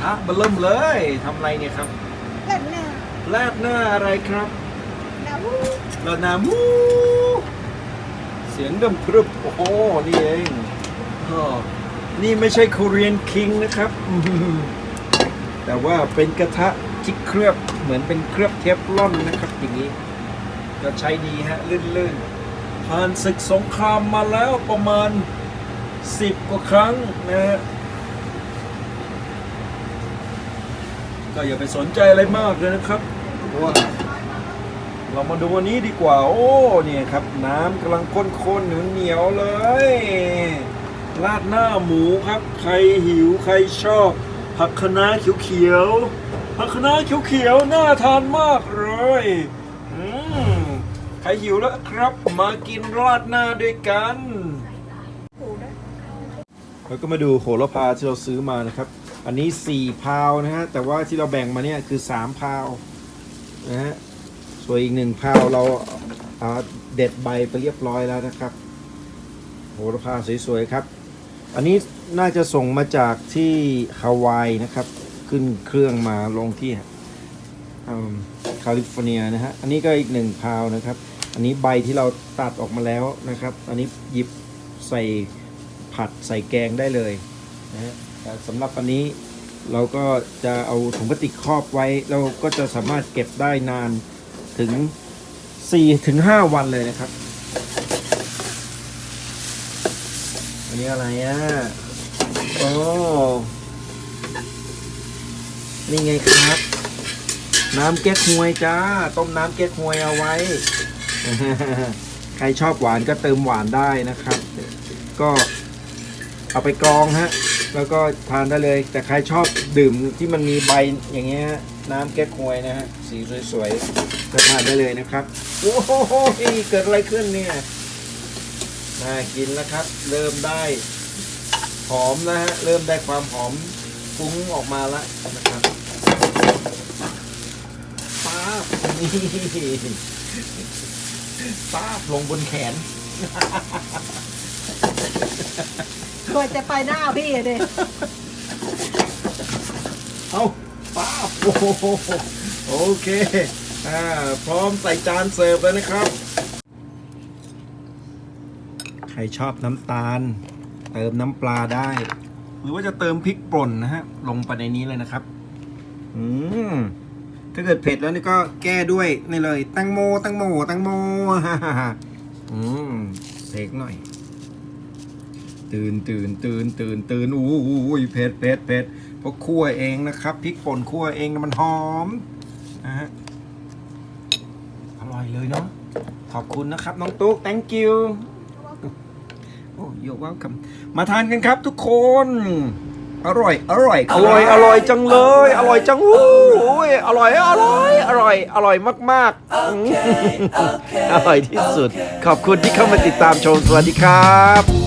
ทะเบะเริ่มเลยทำอะไรเนี่ยครับเล่นหน้าลาดหน้าอะไรครับหน้าวูลาดหน้าหมู เสียงดังพรึบโอ้โหนี่เองอ้อนี่ไม่ใช่ Korean King นะครับอื้อหือแต่ว่าเป็นกระทะที่เคลือบเหมือนเป็นเคลือบเทฟลอนนะครับอย่างนี้ ก็ใช้ดีฮะลื่นๆผ่านศึกสงครามมาแล้วประมาณ 10 กว่าครั้งนะฮะ ก็อย่าไปสนใจอะไรมากเลยนะครับเพราะว่าเรามาดูอันนี้ดีกว่า โอ้เนี่ยครับ น้ำกำลังข้นๆเหนียวๆเลยราดหน้าหมูครับ ใครหิวใครชอบ ผักคะน้าเขียวๆผักคะน้าเขียวๆน่าทานมากเลยอืมใครหิวแล้วครับ มากินราดหน้าด้วยกันแล้วก็มาดูโหระพาที่เราซื้อมานะครับ อันนี้4พาวนะฮะ แต่ว่าที่เราแบ่งมาเนี่ยคือ3พาวนะฮะ ส่วนอีกหนึ่งพาวเราเอาเด็ดใบไปเรียบร้อยแล้วนะครับ โหระพาสวยๆครับ อันนี้น่าจะส่งมาจากที่ฮาวายนะครับ ขึ้นเครื่องมาลงที่แคลิฟอร์เนียนะฮะ อันนี้ก็อีกหนึ่งพาวนะครับ อันนี้ใบที่เราตัดออกมาแล้วนะครับ อันนี้หยิบใส่ผัดใส่แกงได้เลยนะฮะแต่สำหรับอันนี้เราก็จะเอาถุงพลาสติกครอบไว้ เราก็จะสามารถเก็บได้นานถึง4-5ถึง 5 วันเลยนะครับ อันนี้อะไรอะโอ้นี่ไงครับ น้ำเก๊กฮวยจ้า ต้มน้ำเก๊กฮวยเอาไว้ ใครชอบหวานก็เติมหวานได้นะครับ ก็เอาไปกรองฮะ แล้วก็ทานได้เลย แต่ใครชอบดื่มที่มันมีใบอย่างเงี้ยน้ำแก้ควยนะฮะสีสวยๆก็ทานได้เลยนะครับโอ้โหเกิดอะไรขึ้นเนี่ยน่ากินแล้วครับ เริ่มได้หอมนะฮะเริ่มได้ความหอมฟุ้งออกมาแล้วนะครับป้าบนี่ป้าบลงบนแขน กว่าจะไปหน้าพี่อะดิเอาป้าบโอ้โหโอเค อ่า พร้อมใส่จานเสิร์ฟแล้วนะครับ ใครชอบน้ำตาล เติมน้ำปลาได้ หรือว่าจะเติมพริกป่นนะฮะ ลงไปในนี้เลยนะครับ อืมถ้าเกิดเผ็ดแล้วนี่ก็แก้ด้วยนี่เลย ตังโม ตังโม ตังโมอืมเสกหน่อย ตื่นตื่นตื่นตื่นตื่นอู้ยเผ็ดเผ็ดเผ็ดเพราะคั่วเองนะครับพริกป่นคั่วเองมันหอมนะฮะอร่อยเลยเนาะขอบคุณนะครับ น้องตุ๊ก thank you โอ้ยกว่าคำมาทานกันครับทุกคน อร่อย อร่อยอร่อย อร่อยจังเลย อร่อยจังอู้ยอร่อย อร่อย อร่อย อร่อยมากๆอืมอร่อยที่สุด ขอบคุณที่เข้ามาติดตามชม สวัสดีครับ